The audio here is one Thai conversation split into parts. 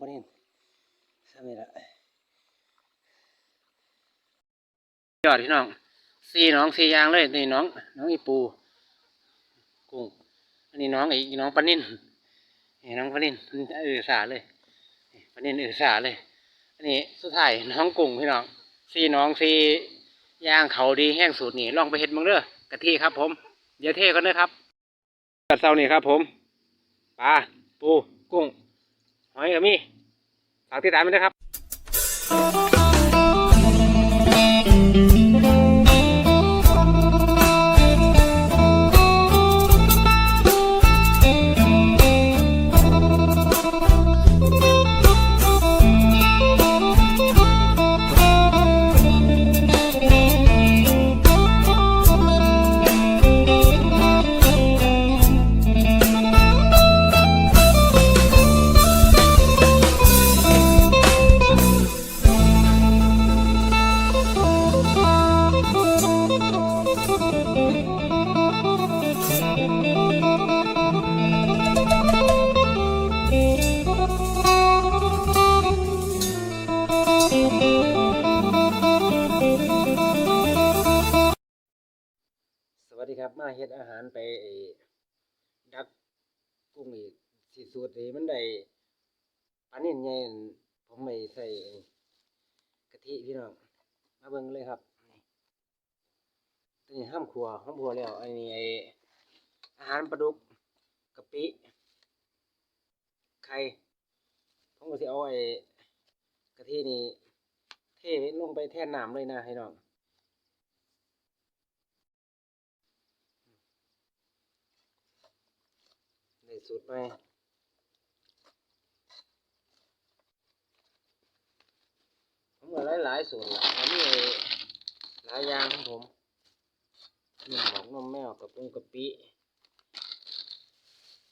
ปลานิ่นสมีละยอดพี่น้องสี่น้องสี่ยางเลยนี่น้อง น้องอีปูกุ้งอันนี้น้องอีกน้องปลานิ่นนี่น้องปลานิ่นเออสาเลยปลานิ่นเออสาเลย อันนี้สุดท้ายน้องกุ้งพี่น้องสี่น้องสี่ยางเขาดีแห้งสูตรนี่ลองไปเห็ดมึงเด้อกะทิครับ ผมเดี๋ยวเทกันเด้อครับกัดเซานี่ครับ ผมปลาปูกุ้ง อยก็มีฝากติดตามด้วยครับ เฮ็ดอาหารไปไอ้ดักกุ้งอีกสิสูตรนี้มันได้ปลานิ่นใหญ่นั่นผมไม่ใส่กะทิพี่น้องมาเบิ่งเลยครับตัวนี้ห้ามครัวห้ามครัวแล้วอันนี้ไอ้อาหารปลาดุกกะปิไข่ผมก็สิเอาไอ้กะทินี่เทลงไปแทนน้ำเลยนะพี่น้อง ได้สูตรใหมผมก็หลายหลายๆสูตรละอันนี้หลายอย่างของผมนมหมอกนมแมวกับปุ้งกะปิ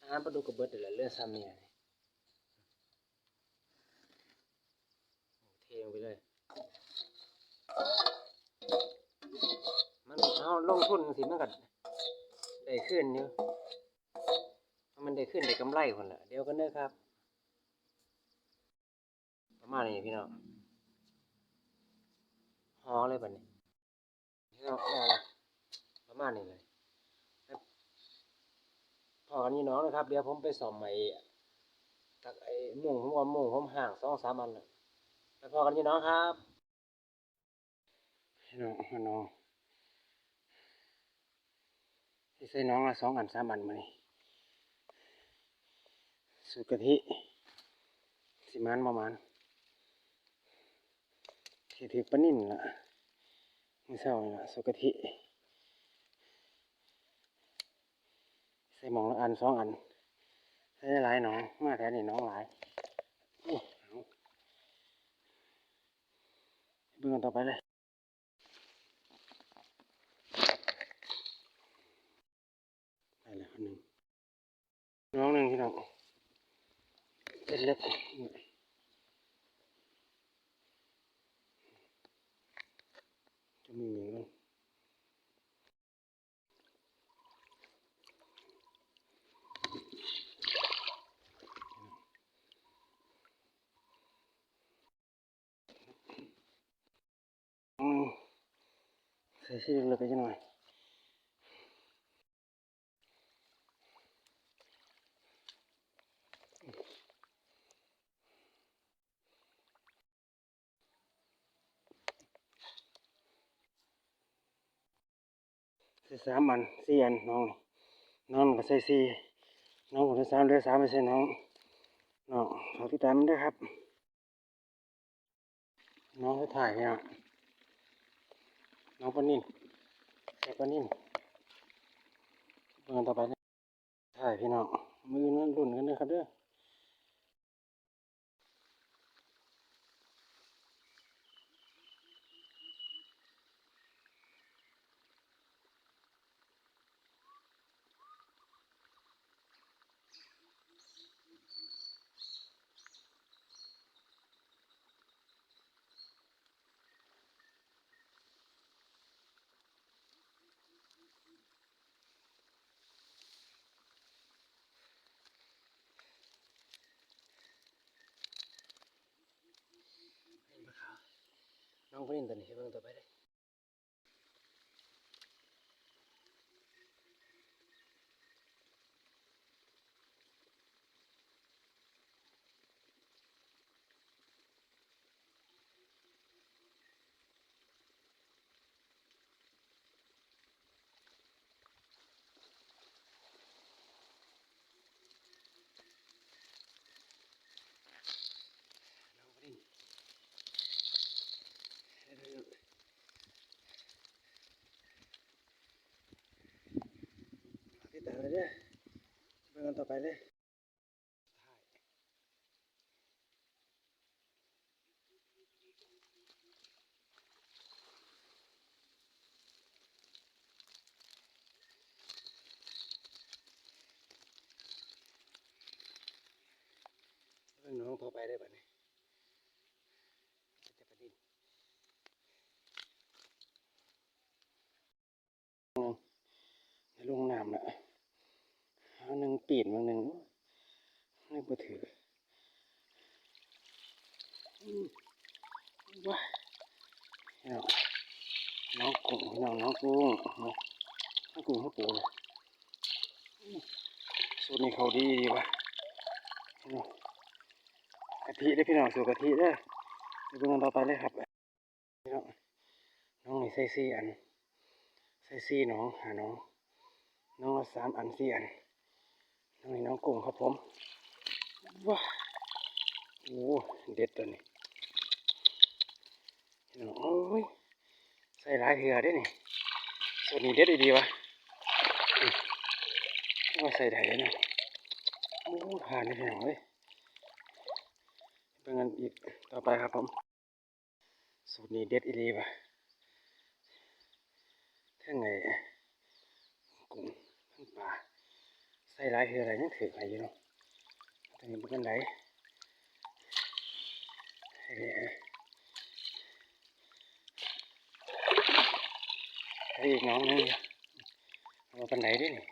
อาหารปลาดุกกระเบิดเดี๋ยวละเรื่องซ้ำเนี่ยเทลงไปเลย มันเอาลงทุนสิมันก็ได้ขึ้นอยู่ถ้า มันได้ขึ้นได้กำไรคนละเดียวกันเด้อครับ ประมาณนี้พี่น้องห่อเลยบัดนี้พี่น้องอะประมาณนี้เลยพอกันนี้น้องนะครับ เดี๋ยวผมไปส่อมไอ้ตักไอ้มุ้งผมว่ามุ้งผมห่างสองสามอันแล้วพอกันนี้น้องครับพี่น้องพี่น้องที่ใส่น้องละสองอันสามอันมานี่ สูตรกะทิสิมันประมาณที่ถือปนิ่นล่ะมือเช้านี่ล่ะสูตรกะทิใส่หมองละอันสองอันใส่ได้หลายหนองมาแถวนี้หน้องหลายโอ้เอาเบิ่งกันต่อไปเลยไปแล้วอันหนึ่งน้องหนึ่งที่น้อง เล็กจะมีเหมือนกันอืมใสามอันสี่อันน้องน้องก็ใส่สี่น้องก็ใส่สามเหลือสามไม่ใส่น้องน้องขอติดตามด้วยครับ น้องเขาถ่ายเนี่ยน้องปนิ่นใส่ปนิ่นเบิ่งต่อไปนะถ่ายพี่น้องมือนั้นรุ่นกันเลยครับเด้อ น้องปนินตัวนี้เบิ่งต่อไปเลยน้องปนินเดี๋ยวๆติดตามเลยเด้อเบิ่งกันต่อ ไปเลยเรื่องน้องต่อไปได้ป่ะเนี่ยจะประดินในลงน้ำละ ตีนบางหนึ่งไม่บ่ถืออืมว้าพี่น้องน้องกุ้งพี่น้องน้องกุ้งน้องน้องกุ้งเขาปูเลยสูตรนี้เขาดีดีว่ะพี่น้องกะทิได้พี่น้องสูตรกะทิได้อไปดูกันต่อไปเลยครับพี่น้องน้องนี่ใส่สี่อันใส่สี่น้องหาน้องน้องละสามอันสี่อัน นี่น้องกุ้งครับผมว้าโอ้เด็ดตัวนี้พี่น้องโอ้ยใส่หลายเถื่อได้อนี่สูตรนี้เด็ดดีวะว่าใส่ได้เลยนาะโอ้ทานเลยพี่น้องเอ้ยเป็นเงินอีกต่อไปครับผมสูตรนี้เด็ดอีหลีป่ะเท่งไงกุ้ง ใส่หลายคืออะไรยังถืออะไรอยู่เนาะตอนนี้เป็นกันไหนเฮ้ยเฮ้ยอีกน้องนึงเอามาปันไหนดินี่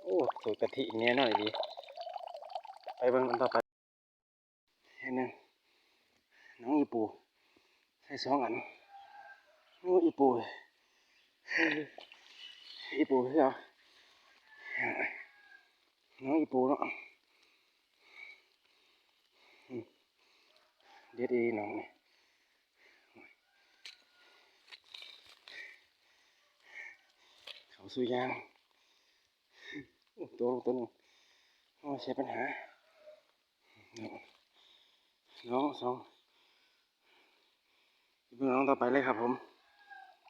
โอ้สูตรกะทิเนี้ยหน่อยดี ไปเบิ่งกันต่อไปเห็นนึงน้องอีปูใส่สองอันน้องอีปูอีปูคือเอ น้องอีปูเนาะเด็ดดีน้องนี่เขาสุยางโตัวตัวหนึงโอ้ใช่ปัญหาน้องสองเพื่อนน้องต่อไปเลยครับผม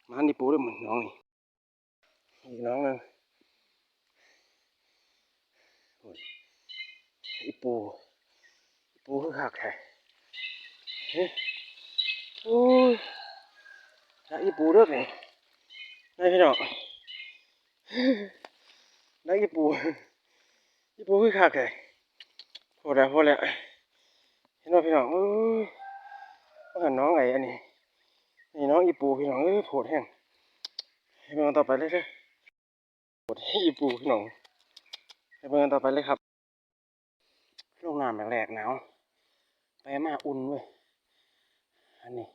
มาหันอีปูด้วยเหมือนน้องนี่อีกน้องหนึง อีปูอีปูคือขักแท้เฮ้ยโอ้ยนักอีปูเด้อไงนายพี่น้องนักอีปูอีปูคือขักแท้โหดแล้วโหดแล้วเห็นไหมพี่น้องเอ้ยว่านน้องไงอันนี้นี่น้องอีปูพี่น้องเอ้ยโผดแห้งให้เบิ่งกันต่อไปเลยเด้อโผดให้อีปูพี่น้อง ให้เบิ่งกันต่อไปเลยครับลงน้ำแรกหนาวไปมาอุ่นเว้ย อันนี้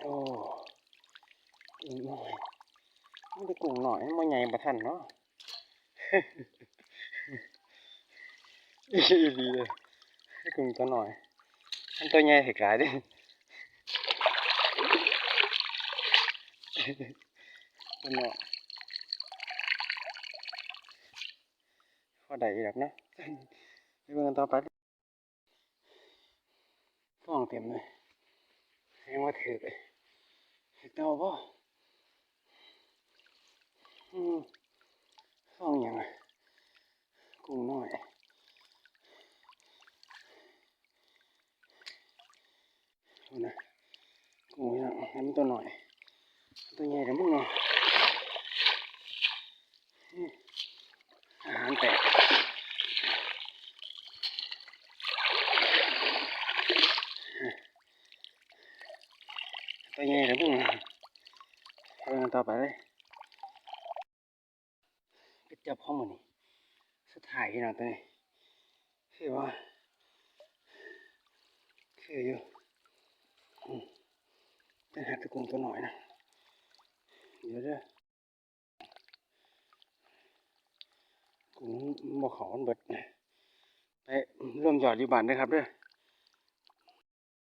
โอ้อุ่นหน่อยไม่ได้กุ้งหน่อยมันใหญ่ประทันเนาะอีดีเลยให้กุ้งตัวหน่อย มันตัวใหญ่ถึกหลายเดิมันเนาะ พอได้อีกแล้วนะไปเบิ่งกันต่อไปฟ้องเต็มเลยยังว่าถือเลยถือเต่าป่ะอืมฟ้องยังไงกุ้งน้อยดูนะกุ้งยังให้มันตัวหน่อย ตัวใหญ่เดี๋ยวมึงเนาะอืมอาหารแตกตัวใหญ่เดี๋ยวมึง มันต่อไปเลยก็จับห้อมันนี่สุดท้ายพี่น้องตัวนี้คือว่าคืออยู่อืมจะหาตะกุงตัวหน่อยนะเดี๋ยวเด้อกุ้งบ่เขามันเบิดไปร่วมหยอดอยู่บ้านเด้อครับเด้อ